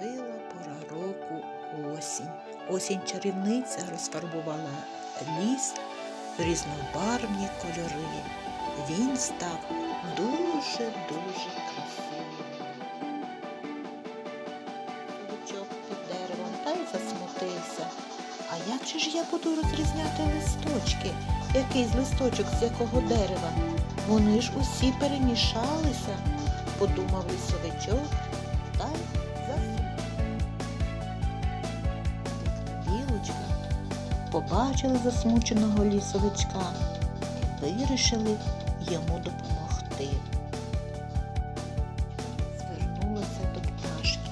Наступила пора року осінь. Осінь чарівниця розфарбувала ліс в різнобарвні кольори. Він став дуже-дуже красивим. Садочок під деревом та й засмутився. А як же ж я буду розрізняти листочки? Який з листочок з якого дерева? Вони ж усі перемішалися, подумав лісовичок та й побачили засмученого лісовичка і вирішили йому допомогти. Звернулася до пташки.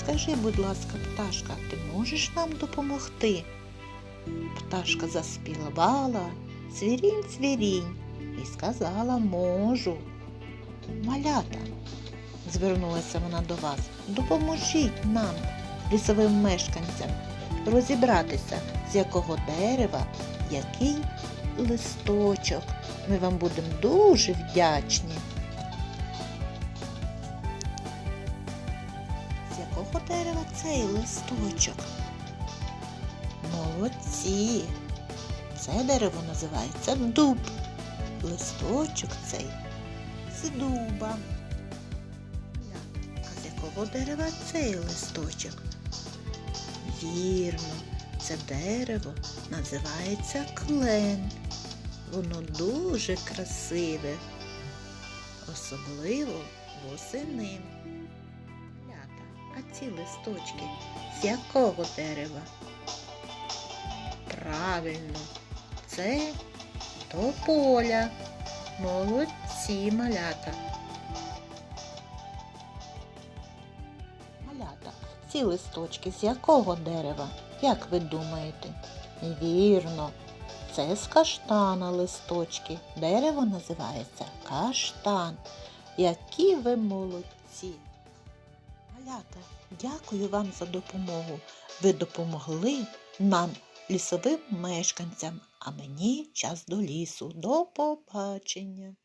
Скажи, будь ласка, пташка, ти можеш нам допомогти? Пташка заспівала цвірінь, цвірінь і сказала можу. Малята, звернулася вона до вас, допоможіть нам, лісовим мешканцям, розібратися, з якого дерева який листочок. Ми вам будемо дуже вдячні. З якого дерева цей листочок? Молодці. Це дерево називається дуб. Листочок цей з дуба. А з якого дерева цей листочок? Вірно, це дерево називається клен. Воно дуже красиве, особливо восени. А ці листочки з якого дерева? Правильно, це тополя. Молодці малята. Ці листочки з якого дерева? Як ви думаєте? Вірно, це з каштана листочки. Дерево називається каштан. Які ви молодці! Малята, дякую вам за допомогу. Ви допомогли нам, лісовим мешканцям, а мені час до лісу. До побачення!